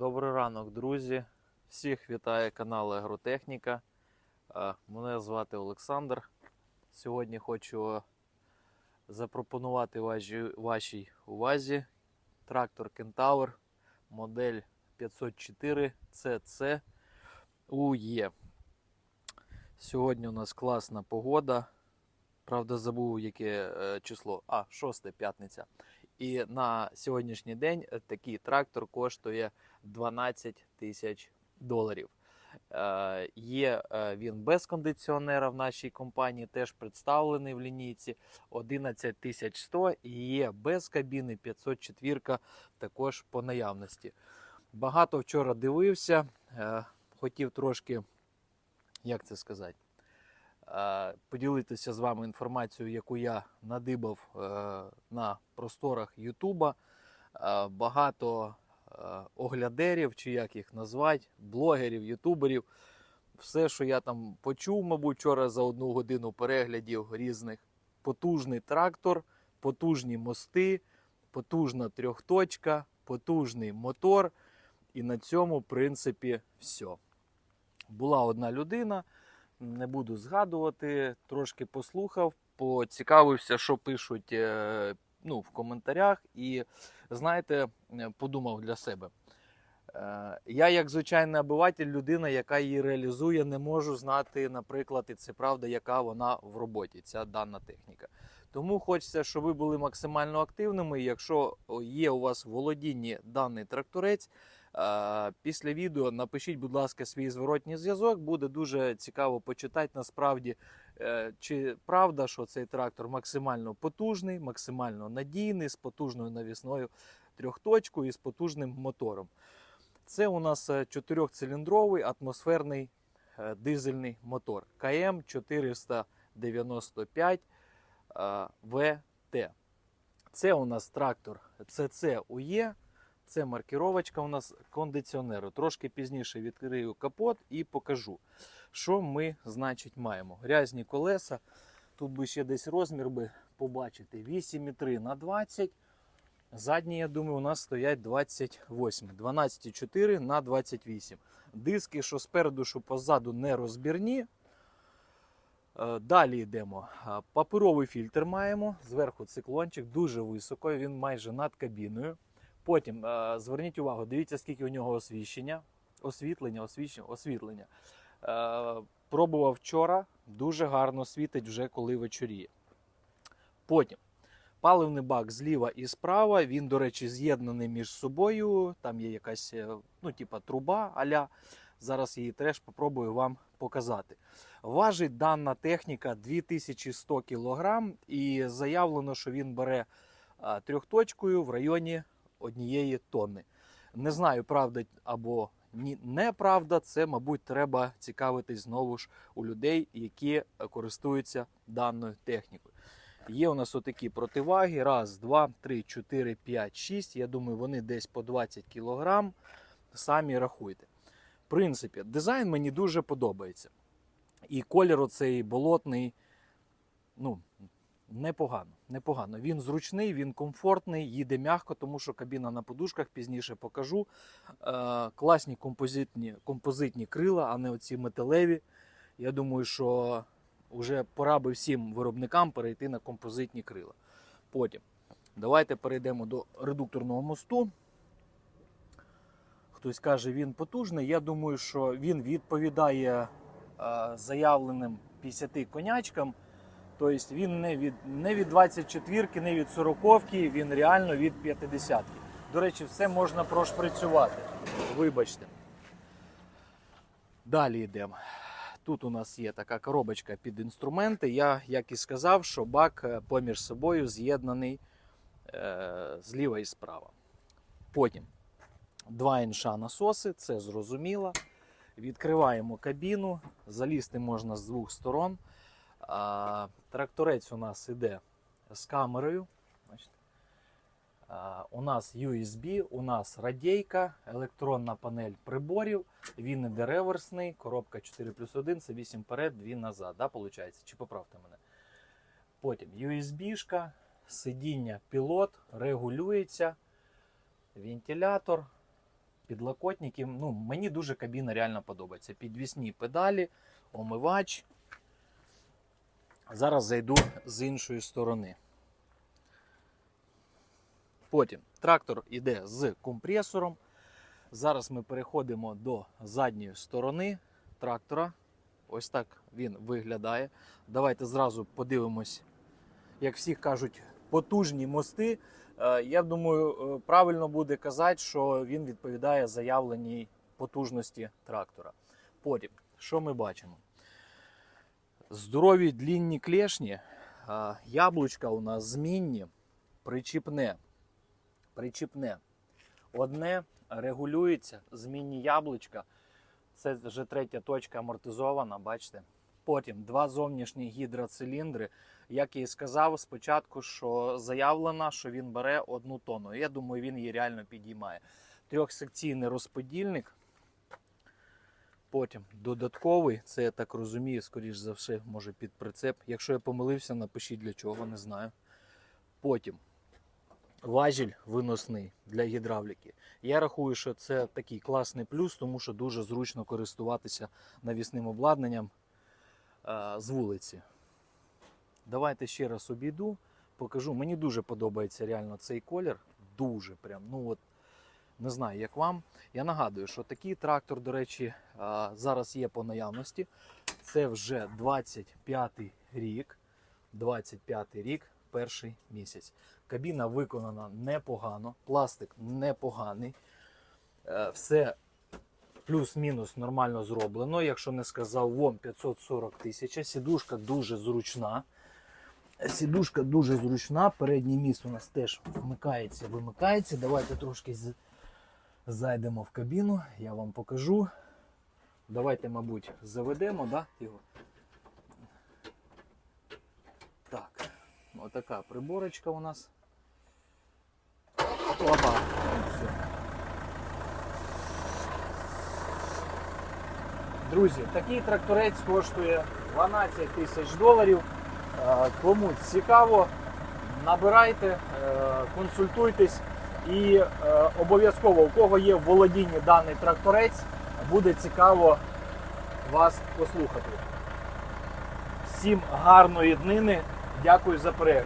Добрий ранок, друзі. Всіх вітає канал Агротехніка. Е, Мене звати Олександр. Сьогодні хочу запропонувати вашій, вашій увазі трактор Кентавр, модель 504 CC UE. Сьогодні у нас класна погода. Правда, забув яке е, число. А, 6 п'ятниця. І на сьогоднішній день е, такий трактор коштує 12 тисяч доларів. Є е, він без кондиціонера в нашій компанії, теж представлений в лінійці 11100 і є без кабіни 504 також по наявності. Багато вчора дивився, е, хотів трошки, як це сказати, поділитися з вами інформацією, яку я надибав е, на просторах Ютуба. Е, Багато е, оглядерів, чи як їх назвати, блогерів, ютуберів. Все, що я там почув, мабуть, вчора за одну годину переглядів різних. Потужний трактор, потужні мости, потужна трьохточка, потужний мотор. І на цьому, в принципі, все. Була одна людина, не буду згадувати, трошки послухав, поцікавився, що пишуть е, ну, в коментарях, і знаєте, е, подумав для себе. Е, Я, як звичайний обиватель, людина, яка її реалізує, не можу знати, наприклад, і це правда, яка вона в роботі, ця дана техніка. Тому хочеться, щоб ви були максимально активними. Якщо є у вас володінні даний тракторець, після відео напишіть, будь ласка, свій зворотній зв'язок. Буде дуже цікаво почитати насправді, е, чи правда, що цей трактор максимально потужний, максимально надійний, з потужною навісною трьохточкою і з потужним мотором. Це у нас е, чотирьохциліндровий атмосферний е, дизельний мотор КМ 495 е, ВТ. Це у нас трактор CC UE. Це маркіровочка у нас кондиціонеру. Трошки пізніше відкрию капот і покажу, що ми, значить, маємо. Грязні колеса. Тут би ще десь розмір би побачити. 8,3 на 20. Задні, я думаю, у нас стоять 28. 12,4 на 28. Диски, що спереду, що позаду, не розбірні. Е, Далі йдемо. Паперовий фільтр маємо. Зверху циклончик, дуже високо, він майже над кабіною. Потім е, зверніть увагу, дивіться, скільки у нього освіщення. Освітлення, освіщення, освітлення. Е, Пробував вчора, дуже гарно світить вже коли вечоріє. Потім паливний бак зліва і справа. Він, до речі, з'єднаний між собою. Там є якась е, ну, типа труба аля. Зараз її теж попробую вам показати. Важить дана техніка 2100 кг і заявлено, що він бере трьохточкою в районі однієї тонни. Не знаю, правда або ні, неправда, це, мабуть, треба цікавитись знову ж у людей, які е, користуються даною технікою. Є у нас отакі противаги. Раз, два, три, чотири, п'ять, шість. Я думаю, вони десь по 20 кг. Самі рахуйте. В принципі, дизайн мені дуже подобається. І колір оцей болотний, ну, непогано. непогано. Він зручний, він комфортний, їде м'яко, тому що кабіна на подушках пізніше покажу. Е, класні композитні, композитні крила, а не оці металеві. Я думаю, що вже пора би всім виробникам перейти на композитні крила. Потім давайте перейдемо до редукторного мосту. Хтось каже, він потужний. Я думаю, що він відповідає е, заявленим 50 конячкам. Тобто він не від, не від 24, не від 40-ки, він реально від 50-ки. До речі, все можна прошприцювати. Вибачте. Далі йдемо. Тут у нас є така коробочка під інструменти. Я, як і сказав, що бак е, поміж собою з'єднаний е, зліва і справа. Потім два інша насоси, це зрозуміло. Відкриваємо кабіну, залізти можна з двох сторон. А, тракторець у нас іде з камерою. Бачите. А, у нас USB, у нас радійка, електронна панель приборів. Він іде реверсний, коробка 4 плюс 1, це 8 вперед, 2 назад. Да, получається? Чи поправте мене? Потім USB-шка, сидіння пілот, регулюється, вентилятор, підлокотників. Ну, мені дуже кабіна реально подобається. Підвісні педалі, омивач. Зараз зайду з іншої сторони. Потім трактор йде з компресором. Зараз ми переходимо до задньої сторони трактора. Ось так він виглядає. Давайте зразу подивимось, як всі кажуть, потужні мости. Е, Я думаю, е, правильно буде казати, що він відповідає заявленій потужності трактора. Потім, що ми бачимо? Здорові длінні клешні, яблучка у нас змінні, причіпне. Причіпне. Одне регулюється, змінні яблучка. Це вже третя точка амортизована, бачите. Потім два зовнішні гідроциліндри. Як я і сказав спочатку, що заявлено, що він бере одну тонну. Я думаю, він її реально підіймає. Трьохсекційний розподільник. Потім додатковий, це я так розумію, скоріш за все, може під прицеп. Якщо я помилився, напишіть для чого, не знаю. Потім важіль виносний для гідравліки. Я рахую, що це такий класний плюс, тому що дуже зручно користуватися навісним обладнанням е, з вулиці. Давайте ще раз обійду, покажу. Мені дуже подобається реально цей колір. Дуже прям. Ну от не знаю, як вам. Я нагадую, що такий трактор, до речі, зараз є по наявності. Це вже 25 рік. 25 рік, перший місяць. Кабіна виконана непогано, пластик непоганий. Е, Все плюс-мінус нормально зроблено. Якщо не сказав, вон 540 тисяч. Сідушка дуже зручна. Сідушка дуже зручна. Передній міст у нас теж вмикається, вимикається. Давайте трошки зайдемо в кабіну, я вам покажу. Давайте, мабуть, заведемо, да, його? Так, отака приборочка у нас. Опа. Друзі, такий тракторець коштує 12 тисяч доларів. Е, Кому цікаво, набирайте, е, консультуйтесь і е, обов'язково, у кого є в володінні даний тракторець, буде цікаво вас послухати. Всім гарної днини, дякую за перегляд.